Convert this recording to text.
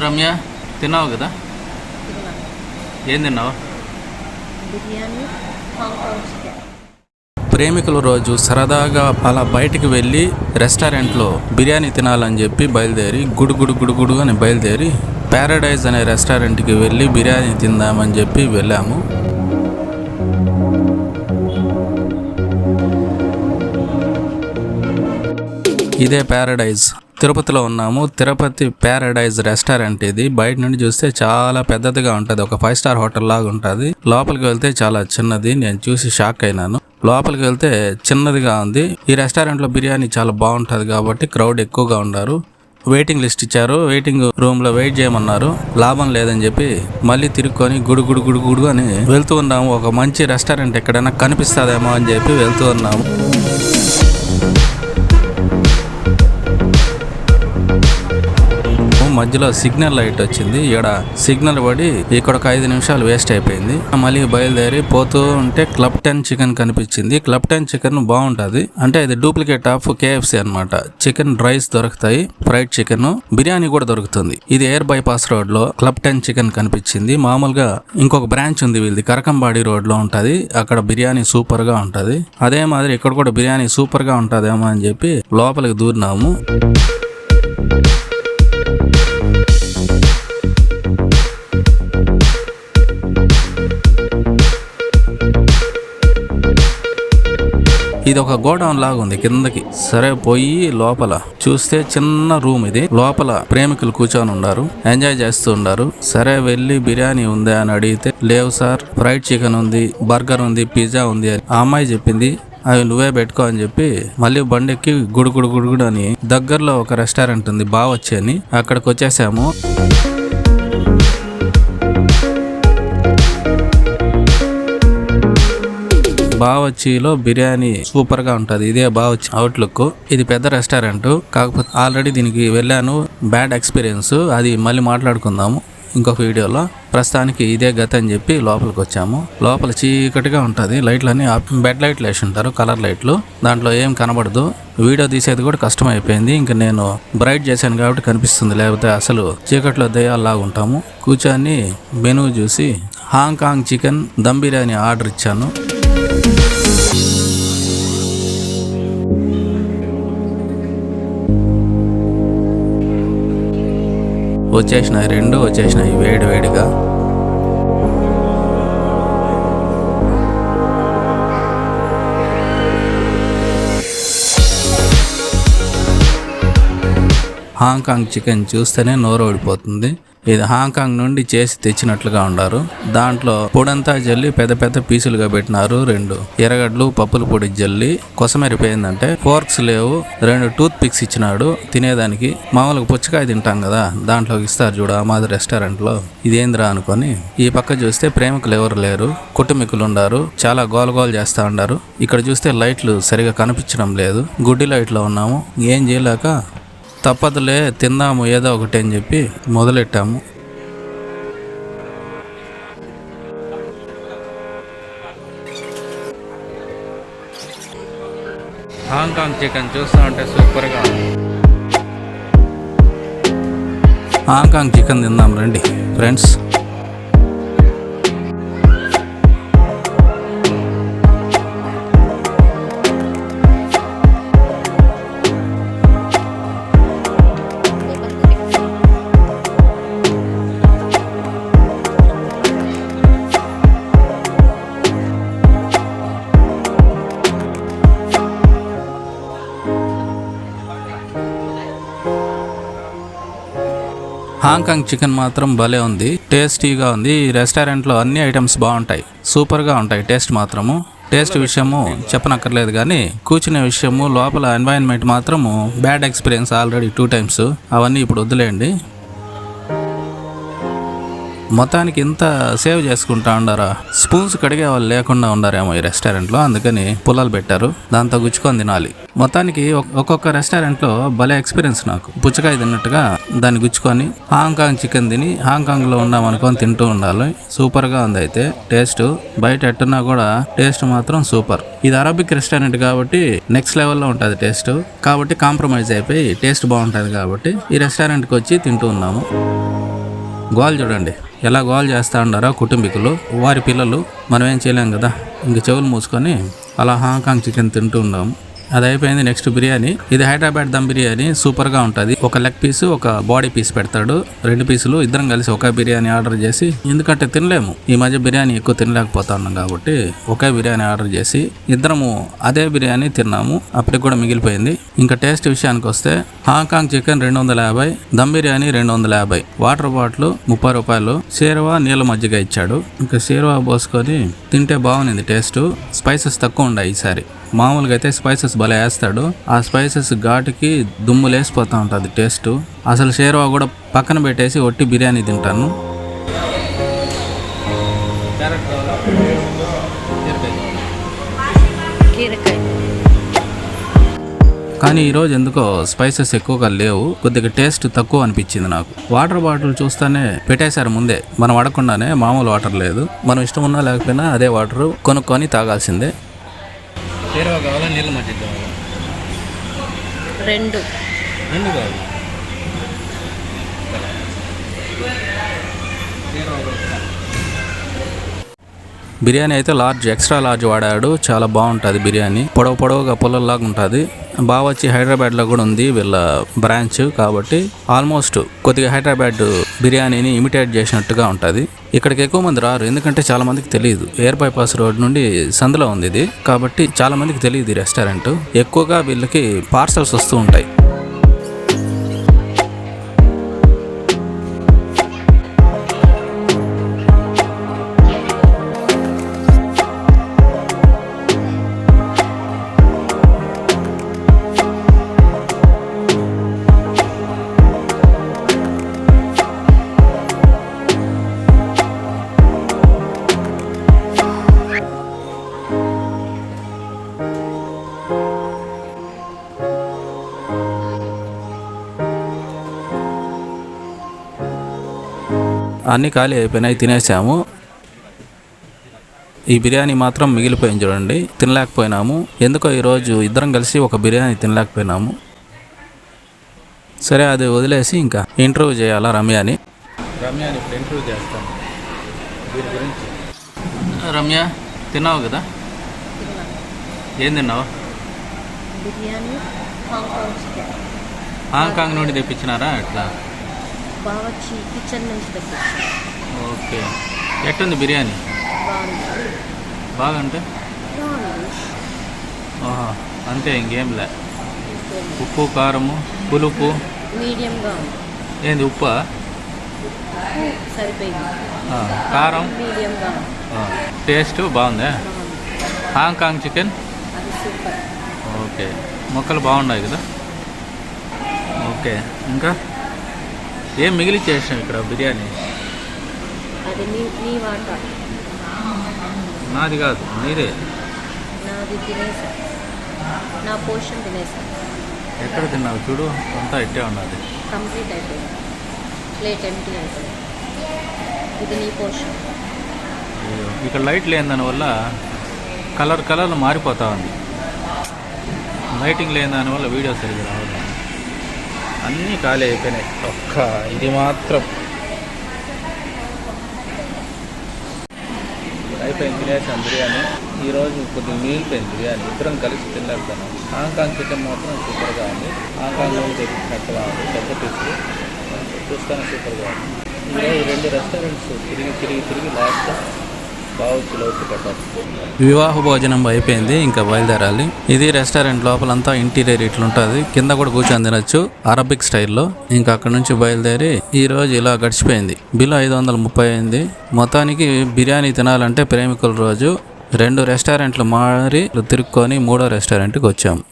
రమ్య తిన్నావు కదా? ఏం తిన్నావు? ప్రేమికుల రోజు సరదాగా అలా బయటికి వెళ్ళి రెస్టారెంట్లో బిర్యానీ తినాలని చెప్పి బయలుదేరి గుడుగుడు గుడుగుడు అని బయలుదేరి ప్యారడైజ్ అనే రెస్టారెంట్కి వెళ్ళి బిర్యానీ తిందామని చెప్పి వెళ్ళాము. ఇదే ప్యారడైజ్. తిరుపతిలో ఉన్నాము. తిరుపతి ప్యారడైజ్ రెస్టారెంట్ ఇది. బయట నుండి చూస్తే చాలా పెద్దదిగా ఉంటుంది. ఒక ఫైవ్ స్టార్ హోటల్ లాగా ఉంటుంది. లోపలికి వెళ్తే చాలా చిన్నది. నేను చూసి షాక్ అయినాను. లోపలికి వెళ్తే చిన్నదిగా ఉంది. ఈ రెస్టారెంట్లో బిర్యానీ చాలా బాగుంటుంది కాబట్టి క్రౌడ్ ఎక్కువగా ఉన్నారు. వెయిటింగ్ లిస్ట్ ఇచ్చారు. వెయిటింగ్ రూమ్లో వెయిట్ చేయమన్నారు. లాభం లేదని చెప్పి మళ్ళీ తిరుక్కొని గుడు గుడు గుడు గుడు అని వెళ్తూ ఉన్నాము. ఒక మంచి రెస్టారెంట్ ఎక్కడైనా కనిపిస్తుందేమో అని చెప్పి వెళ్తూ ఉన్నాము. మధ్యలో సిగ్నల్ లైట్ వచ్చింది. ఇక్కడ సిగ్నల్ పడి ఇక్కడ ఒక ఐదు నిమిషాలు వేస్ట్ అయిపోయింది. మళ్ళీ బయలుదేరి పోతూ ఉంటే క్లబ్ టెన్ చికెన్ కనిపించింది. క్లబ్ టెన్ చికెన్ బాగుంటది. అంటే ఇది డూప్లికేట్ ఆఫ్ కేఎఫ్సి అన్నమాట. చికెన్ రైస్ దొరుకుతాయి. ఫ్రైడ్ చికెన్ బిర్యానీ కూడా దొరుకుతుంది. ఇది ఎయిర్ బైపాస్ రోడ్లో క్లబ్ టెన్ చికెన్ కనిపించింది. మామూలుగా ఇంకొక బ్రాంచ్ ఉంది వీళ్ళది. కరకంబాడి రోడ్లో ఉంటది. అక్కడ బిర్యానీ సూపర్గా ఉంటది. అదే మాదిరి ఇక్కడ కూడా బిర్యానీ సూపర్గా ఉంటదేమో అని చెప్పి లోపలికి దూరినాము. ఇది ఒక గోడౌన్ లాగా ఉంది కిందకి. సరే పోయి లోపల చూస్తే చిన్న రూమ్ ఇది. లోపల ప్రేమికులు కూర్చొని ఉన్నారు. ఎంజాయ్ చేస్తూ ఉన్నారు. సరే వెళ్ళి బిర్యానీ ఉందా అని అడిగితే లేవు సార్. ఫ్రైడ్ చికెన్ ఉంది బర్గర్ ఉంది పిజ్జా ఉంది అని ఆ అమ్మాయి చెప్పింది. అవి నువ్వే పెట్టుకో అని చెప్పి మళ్ళీ బండెక్కి గుడుగుడు గుడుగుడు అని దగ్గరలో ఒక రెస్టారెంట్ ఉంది బావచ్చి అని అక్కడికి వచ్చేసాము. బావచ్చిలో బిర్యానీ సూపర్గా ఉంటది. ఇదే బావచ్చి అవుట్లుక్ ఇది పెద్ద రెస్టారెంట్ కాకపోతే ఆల్రెడీ దీనికి వెళ్ళాను. బ్యాడ్ ఎక్స్పీరియన్స్ అది మళ్ళీ మాట్లాడుకుందాము ఇంకొక వీడియోలో. ప్రస్తుతానికి ఇదే గత అని చెప్పి లోపలికి వచ్చాము. లోపల చీకటిగా ఉంటుంది. లైట్లన్నీ బెడ్ లైట్లు వేసి ఉంటారు. కలర్ లైట్లు దాంట్లో ఏం కనబడదు. వీడియో తీసేది కూడా కష్టం అయిపోయింది ఇంకా నేను బ్రైట్ చేశాను కాబట్టి కనిపిస్తుంది. లేకపోతే అసలు చీకట్లో దయ్యాల్లాగా ఉంటాము. కూర్చొని మెనూ చూసి Hong Kong chicken dum biryani order ఇచ్చాను. వచ్చేసినాయి రెండు వచ్చేసినాయి వేడి వేడిగా. హాంకాంగ్ చికెన్ చూస్తేనే నోరు ఓడిపోతుంది ఇది హాంకాంగ్ నుండి చేసి తెచ్చినట్లుగా ఉన్నారు దాంట్లో పొడంతా జల్లి పెద్ద పెద్ద పీసులుగా పెట్టినారు రెండు. ఎర్రగడ్డలు పప్పుల పొడి జల్లి కొసమెరిపోయిందంటే ఫోర్క్స్ లేవు. రెండు టూత్ పిక్స్ ఇచ్చినాడు. తినేదానికి మామూలుగా పుచ్చకాయ తింటాం కదా దాంట్లో ఇస్తారు చూడు ఆ రెస్టారెంట్లో. రెస్టారెంట్లో ఇదేంద్రా అనుకొని ఈ పక్క చూస్తే ప్రేమికులు ఎవరు లేరు. కుటుంబీకులు ఉండారు. చాలా గోల గోల చేస్తా ఉండారు. ఇక్కడ చూస్తే లైట్లు సరిగా కనిపించడం లేదు. గుడ్డి లైట్లో ఉన్నాము. ఏం చేయలేక తప్పదులే తిందాము ఏదో ఒకటి అని చెప్పి మొదలెట్టాము. హాంకాంగ్ చికెన్ చూస్తా ఉంటే సూపర్గా హాంకాంగ్ చికెన్ తిందాం రండి ఫ్రెండ్స్. హాంకాంగ్ చికెన్ మాత్రం భలే ఉంది. టేస్టీగా ఉంది. ఈ రెస్టారెంట్లో అన్ని ఐటమ్స్ బాగుంటాయి. సూపర్గా ఉంటాయి టేస్ట్ మాత్రము. టేస్ట్ విషయము చెప్పనక్కర్లేదు కానీ కూర్చునే విషయము లోపల ఎన్వైరన్మెంట్ మాత్రము bad experience already two times అవన్నీ ఇప్పుడు వదిలేయండి మొత్తానికి ఇంత సేవ్ చేసుకుంటా ఉండారా? స్పూన్స్ కడిగే వాళ్ళు లేకుండా ఉండారేమో ఈ రెస్టారెంట్లో అందుకని పుల్లలు పెట్టారు. దాంతో గుచ్చుకొని తినాలి. మొత్తానికి ఒక్కొక్క రెస్టారెంట్లో భలే ఎక్స్పీరియన్స్ నాకు. పుచ్చకాయ తిన్నట్టుగా దాన్ని గుచ్చుకొని హాంకాంగ్ చికెన్ తిని హాంకాంగ్లో ఉన్నాం అనుకొని తింటూ ఉండాలి. సూపర్గా ఉంది అయితే. టేస్ట్ బయట ఎట్టున్నా కూడా టేస్ట్ మాత్రం సూపర్. ఇది అరబిక్ రెస్టారెంట్ కాబట్టి నెక్స్ట్ లెవెల్లో ఉంటుంది టేస్ట్. కాబట్టి కాంప్రమైజ్ అయిపోయి టేస్ట్ బాగుంటుంది కాబట్టి ఈ రెస్టారెంట్కి వచ్చి తింటూ ఉన్నాము. గోల్ చూడండి. ఎలా గోల్ చేస్తూ ఉండారో కుటుంబీకులు వారి పిల్లలు మనం ఏం చేయలేం కదా. ఇంక చెవులు మూసుకొని అలా హాంకాంగ్ చికెన్ తింటూ ఉన్నాము అది అయిపోయింది నెక్స్ట్ బిర్యానీ. ఇది హైదరాబాద్ దమ్ బిర్యానీ సూపర్గా ఉంటుంది. ఒక లెగ్ పీస్ ఒక బాడీ పీస్ పెడతాడు. రెండు పీసులు ఇద్దరం కలిసి ఒకే బిర్యానీ ఆర్డర్ చేసి ఎందుకంటే తినలేము. ఈ మధ్య బిర్యానీ ఎక్కువ తినలేకపోతా ఉన్నాం కాబట్టి ఒకే బిర్యానీ ఆర్డర్ చేసి ఇద్దరము అదే బిర్యానీ తిన్నాము. అప్పటికి కూడా మిగిలిపోయింది. ఇంకా టేస్ట్ విషయానికి వస్తే హాంకాంగ్ చికెన్ రెండు వందల యాభై దమ్ బిర్యానీ రెండు వందల యాభై. వాటర్ బాటిల్ ముప్పై రూపాయలు. షేర్వా నీళ్ళ మజ్జిగ ఇచ్చాడు. ఇంకా షేర్వా పోసుకొని తింటే బాగుంది టేస్ట్. స్పైసెస్ తక్కువ ఉన్నాయి ఈసారి. మామూలుగా అయితే స్పైసెస్ భలే వేస్తాడు. ఆ స్పైసెస్ ఘాటుకి దుమ్ము లేసిపోతూ ఉంటుంది టేస్ట్ అసలు షేర్వా కూడా పక్కన పెట్టేసి ఒట్టి బిర్యానీ తింటాను. కానీ ఈరోజు ఎందుకో స్పైసెస్ ఎక్కువగా లేవు. కొద్దిగా టేస్ట్ తక్కువ అనిపించింది నాకు. వాటర్ బాటిల్ చూస్తానే పెట్టేశారు ముందే. మనం అడగకుండానే మామూలు వాటర్ లేదు. మనం ఇష్టం ఉన్నా లేకపోయినా అదే వాటర్ కొనుక్కొని తాగాల్సిందే. కావాలా నీళ్ళ మజ్జిగ కావాలా రెండు రెండు కావాలి బిర్యానీ అయితే లార్జ్ ఎక్స్ట్రా లార్జ్ వాడాడు. చాలా బాగుంటుంది బిర్యానీ. పొడవు పొడవుగా పుల్లల్లాగా ఉంటుంది. బాగా వచ్చి హైదరాబాద్లో కూడా ఉంది వీళ్ళ బ్రాంచ్ కాబట్టి ఆల్మోస్ట్ కొద్దిగా హైదరాబాద్ బిర్యానీని ఇమిటేట్ చేసినట్టుగా ఉంటుంది. ఇక్కడికి ఎక్కువ మంది రారు. ఎందుకంటే చాలా మందికి తెలియదు ఎయిర్ బైపాస్ రోడ్ నుండి సందులో ఉంది ఇది. కాబట్టి చాలా మందికి తెలియదు ఈ రెస్టారెంట్. ఎక్కువగా వీళ్ళకి పార్సల్స్ వస్తూ ఉంటాయి. అన్నీ ఖాళీ అయిపోయినాయి తినేసాము. ఈ బిర్యానీ మాత్రం మిగిలిపోయింది చూడండి తినలేకపోయినాము. ఎందుకో ఈరోజు ఇద్దరం కలిసి ఒక బిర్యానీ తినలేకపోయినాము. సరే అది వదిలేసి ఇంకా ఇంటర్వ్యూ చేయాలా రమ్యని? రమ్యని ఇప్పుడు ఇంటర్వ్యూ చేస్తాను దీని గురించి. రమ్య తిన్నావు కదా? ఏం తిన్నావు? బిర్యానీ హాంకాంగ్ నుండి తెప్పించినారా? ఎట్లా? బావచ్చి కిచెన్ నుంచి ఓకే. ఎట్టుంది బిర్యానీ? బాగుంది. బాగంటే? బాగుంది. అంతే ఇంకేంలే ఇంకేం ఉప్పు కారము పులుపు? మీడియంగా ఉంది. ఏంది ఉప్పా? ఉప్పు సరిపోయింది. కారం? మీడియంగా ఉంది. ఆ, టేస్ట్ బాగుందా? బాగుంది. Hong Kong chicken? అది సూపర్. ఓకే. మొక్కలు బాగున్నాయి కదా? ఓకే. ఇంకా? ఏం మిగిలి చేసాం ఇక్కడ బిర్యానీ? అది నీ నీ వాట. నాది కాదు మీరే. నాది తినేసా. నా పోర్షన్ తినేసా. ఎక్కడ తిన్నావు చూడు అంతా ఇట్టే ఉన్నది. కంప్లీట్ అయిపోయింది. ప్లేట్ ఎంటీ అయిపోయింది. ఇది నీ పోర్షన్. అయ్యో, ఇక్కడ లైట్ లేని దానివల్ల కలర్ కలర్ మారిపోతా ఉంది. లైటింగ్ లేని దానివల్ల వీడియో సరిగ్గా రావడం అన్నీ ఖాళీ అయిపోయినాయి. ఒక్క ఇది మాత్రం. అయిపోయింది తినేసాం బిర్యానీ. ఈరోజు కొద్దిగా మిగిలిపోయింది బిర్యానీ. ఇద్దరం కలిసి తినలేకపోయినాం హాంకాంగ్ చికెన్ మాత్రం సూపర్గా ఉంది. హాంకాంగ్ నుండి తెప్పించినట్టుగా ఉంది. పెద్ద పీసులు చూస్తాను సూపర్గా ఉంది. ఈరోజు రెండు రెస్టారెంట్స్ తిరిగి తిరిగి తిరిగి లాస్ట్ వివాహ భోజనం అయిపోయింది ఇంకా బయలుదేరాలి. ఇది రెస్టారెంట్ లోపలంతా ఇంటీరియర్ ఇట్లుంటుంది కింద కూడా కూర్చొని తినొచ్చు అరబిక్ స్టైల్లో. ఇంకా అక్కడ నుంచి బయలుదేరి ఈ రోజు ఇలా గడిచిపోయింది. బిల్ ఐదు వందల ముప్పై అయింది. మొత్తానికి బిర్యానీ తినాలంటే ప్రేమికుల రోజు రెండు రెస్టారెంట్లు మారి తిరుక్కొని మూడో రెస్టారెంట్కి వచ్చాము